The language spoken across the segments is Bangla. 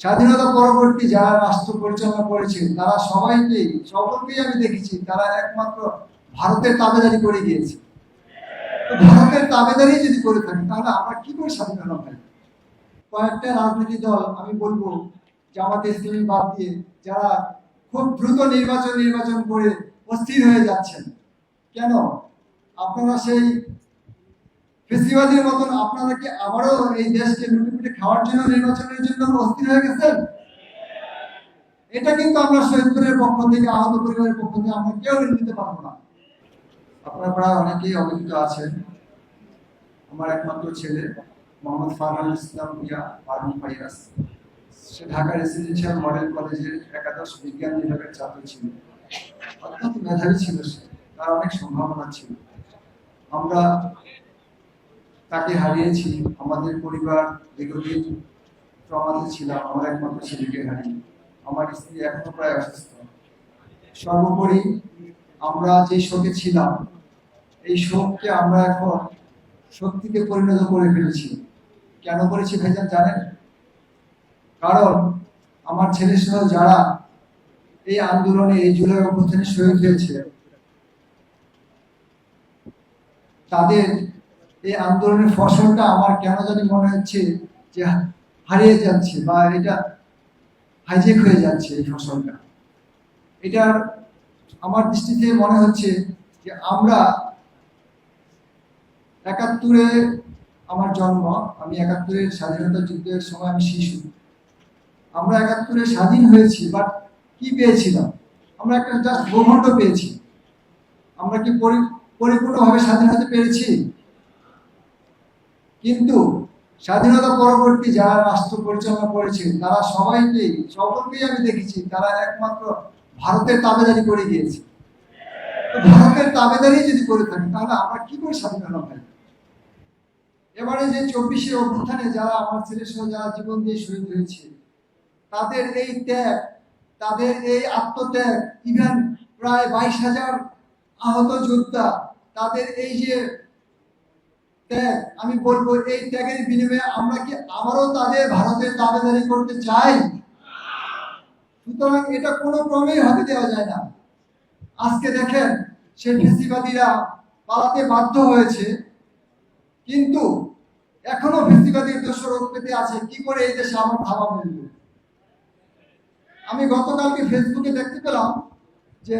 স্বাধীনতা পরবর্তী যারা রাষ্ট্র পরিচালনা করেছে, তারা সবাইকে সকলকেই আমি দেখেছি, তারা একমাত্র ভারতের তাবেদারি করে গিয়েছে। ভারতের তাবেদারি যদি করে থাকে, তাহলে আমরা কি করে স্বাধীন ভাই কয়েকটা রাজনৈতিক দল, আমি বলব জামাতে ইসলামী বাদ দিয়ে, যারা খুব দ্রুত নির্বাচন নির্বাচন করে অস্থির হয়ে যাচ্ছেন। কেন? আপনারা সেই ফেসিবাদের মতন আপনারা কি আবারও এই দেশকে লুটে খাওয়ার জন্য নির্বাচনের জন্য অস্থির হয়ে গেছেন? এটা কিন্তু আমরা শহীদপুরের পক্ষ থেকে, আহত পরিবারের পক্ষ থেকে আমরা কেউ নিতে পারব না। আপনারা অনেকেই অবহিত আছেন। আমার একমাত্র ছেলে, মোহাম্মদ ফারহান ইসলাম মিয়া ফারুন ফাইরাস সে ঢাকা রেসিডেন্সিয়াল মডেল কলেজের একাদশ বিজ্ঞান বিভাগের ছাত্র ছিল। অত্যন্ত মেধাবী ছিল সে, তার অনেক সম্ভাবনা ছিল। আমরা তাকে হারিয়েছি, আমাদের পরিবার দীর্ঘদিন ট্রমাতে ছিলাম আমার একমাত্র ছেলেকে হারিয়ে। আমার স্ত্রী এখনও প্রায় অসুস্থ। সর্বোপরি আমরা যে শোকে ছিলাম, এই শোককে আমরা এখন শক্তিতে পরিণত করে ফেলেছি। কেন করেছি ভাইজান জানেন? কারণ আমার ছেলে সহ যারা এই আন্দোলনে, এই জুলাই অভ্যুত্থানে শহীদ হয়েছে, তাদের এই আন্দোলনের ফসলটা আমার কেন জানি মনে হচ্ছে যে হারিয়ে যাচ্ছে বা এটা হাইজেক হয়ে যাচ্ছে এই ফসলটা। এটার আমার দৃষ্টিতে মনে হচ্ছে যে আমরা একাত্তরে আমার জন্ম, আমি একাত্তরের স্বাধীনতা যুদ্ধের সময় আমি শিশু। আমরা একাত্তরে স্বাধীন হয়েছি বাট কি পেয়েছিলাম? আমরা একটা জাস্ট ভূখণ্ড পেয়েছি। আমরা কি পরি- পরিপূর্ণভাবে স্বাধীন হতে পেরেছি? কিন্তু স্বাধীনতা পরবর্তী যারা রাষ্ট্র পরিচালনা করেছে, তারা সবাইকেই সকলকেই আমি দেখেছি, তারা একমাত্র ভারতের তাবেদারি করে গিয়েছে ভারতের তাবেদারি যদি করে থাকে, তাহলে আমরা কি করে স্বাধীন হলাম এবারে যে চব্বিশে অভ্যুত্থানে যারা আমার ছেলে সহ যারা জীবন দিয়ে শহীদ হয়েছে, তাদের এই ত্যাগ, তাদের এই আত্মত্যাগ ইভেন প্রায় বাইশ হাজার আহত যোদ্ধা, তাদের এই যে ত্যাগ আমি বলব এই ত্যাগের বিনিময়ে আমরা কি আবারও তাদের ভারতের দাবেদারি করতে চাই? সুতরাং এটা কোনো ক্রমেই হতে দেওয়া যায় না। আজকে দেখেন সে ফেসিবাদীরা পালাতে বাধ্য হয়েছে, কিন্তু এখনও ফেসিবাদীর দোষরোপ পেতে আছে। কি করে এই দেশে আমার ভাবা মিলবে? আমি গতকালকে ফেসবুকে দেখতে পেলাম যে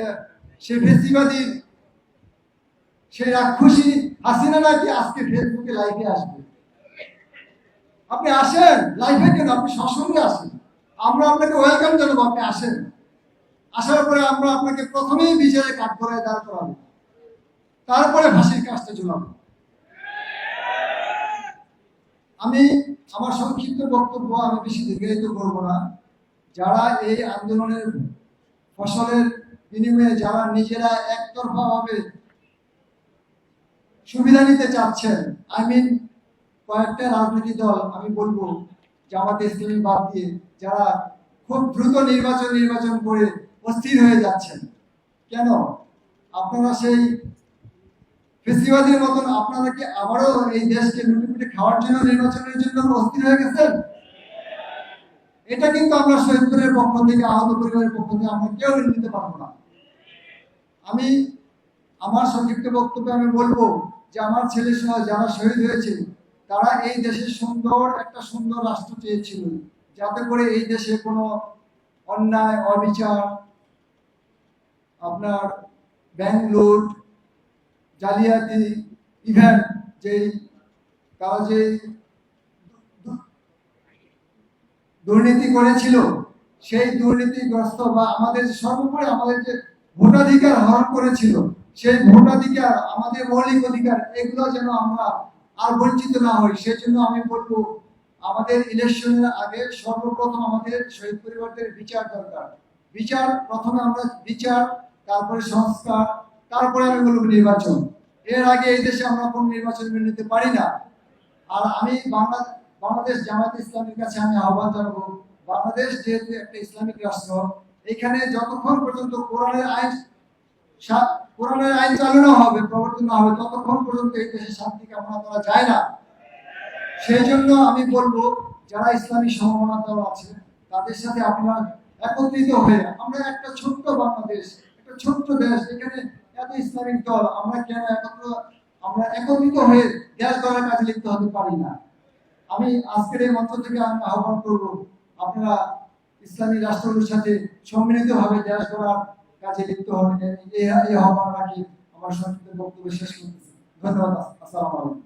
সে ফেসিবাদীর সেই রাক্ষসী হাসিনা নাকি আজকে ফেসবুকে লাইভে আসবে? আপনি আসেন লাইভে কেন? আপনি আসেন। আমরা আপনাকে ওয়েলকাম জানাব, আপনি আসেন। আসার পরে আমরা আপনাকে প্রথমেই বিচারে কাঠ দাঁড় করাবো। তারপরে ফাঁসির কাজটা ঝুলাবো। আমি, আমার সংক্ষিপ্ত বক্তব্য আমি বেশি দীর্ঘায়িত করব না। যারা এই আন্দোলনের ফসলের বিনিময়ে, যারা নিজেরা একতরফা ভাবে সুবিধা নিতে চাচ্ছেন। আই মিন কয়েকটা রাজনৈতিক দল, আমি বলব, জামাতে ইসলামী বাদ দিয়ে যারা খুব দ্রুত নির্বাচন নির্বাচন করে অস্থির হয়ে যাচ্ছেন। কেন? আপনারা সেই ফেসিবাদের মতন আপনারা কি আবারও এই দেশকে লুটে পুটে খাওয়ার জন্য, নির্বাচনের জন্য অস্থির হয়ে গেছেন? এটা কিন্তু আমরা শহীদপুরের পক্ষ থেকে, আহত পরিবারের পক্ষ থেকে আমরা কেউ নিতে পারব না। আমি, আমার সংক্ষিপ্ত বক্তব্যে আমি বলব যে আমার ছেলে যারা শহীদ হয়েছে তারা এই দেশের সুন্দর একটা সুন্দর রাষ্ট্র চেয়েছিল। যাতে করে এই দেশে কোনো অন্যায়, অবিচার, আপনার ব্যাংক লুট, জালিয়াতি, ইভেন যেই তারা যে দুর্নীতি করেছিল, সেই দুর্নীতিগ্রস্ত বা আমাদের সর্বোপরি আমাদের যে ভোটাধিকার হরণ করেছিল সেই ভোটাধিকার, আমাদের মৌলিক অধিকার, এগুলো যেন আমরা আর বঞ্চিত না হই, সেজন্য আমি বলব, আমাদের ইলেকশনের আগে সর্বপ্রথম আমাদের শহীদ পরিবারদের বিচার দরকার। বিচার, প্রথমে আমরা বিচার, তারপরে সংস্কার, তারপরে আমি বলব নির্বাচন। এর আগে এই দেশে আমরা কোন নির্বাচন মেনে নিতে পারি না। আর আমি বাংলা, বাংলাদেশ জামাত ইসলামের কাছে আমি আহ্বান জানাব, বাংলাদেশ যেহেতু একটা ইসলামিক রাষ্ট্র, এখানে যতক্ষণ পর্যন্ত কোরআনের আইন কোরআনের আইন চালু হবে, প্রবর্তন হবে, ততক্ষণ পর্যন্ত এই দেশে শান্তি কামনা করা যায় না। সেই জন্য আমি বলব, যারা ইসলামী দল আছে, তাদের সাথে আপনারা একত্রিত হয়ে, আমরা একটা ছোট্ট বাংলাদেশ, একটা ছোট্ট দেশ, এখানে এত ইসলামিক দল, আমরা কেন একত্র, আমরা একত্রিত হয়ে দেশ গড়ার কাজে লিপ্ত হতে পারি না। আমি আজকের এই মঞ্চ থেকে আমি আহ্বান করব, আপনারা ইসলামী রাষ্ট্রগুলোর সাথে সম্মিলিতভাবে দেশ গড়ার কাজে লিপ্ত হবেন। এই আহ্বান রাখি আমার সংক্ষিপ্ত বক্তব্য শেষ করতেছি। ধন্যবাদ। আসসালামু আলাইকুম।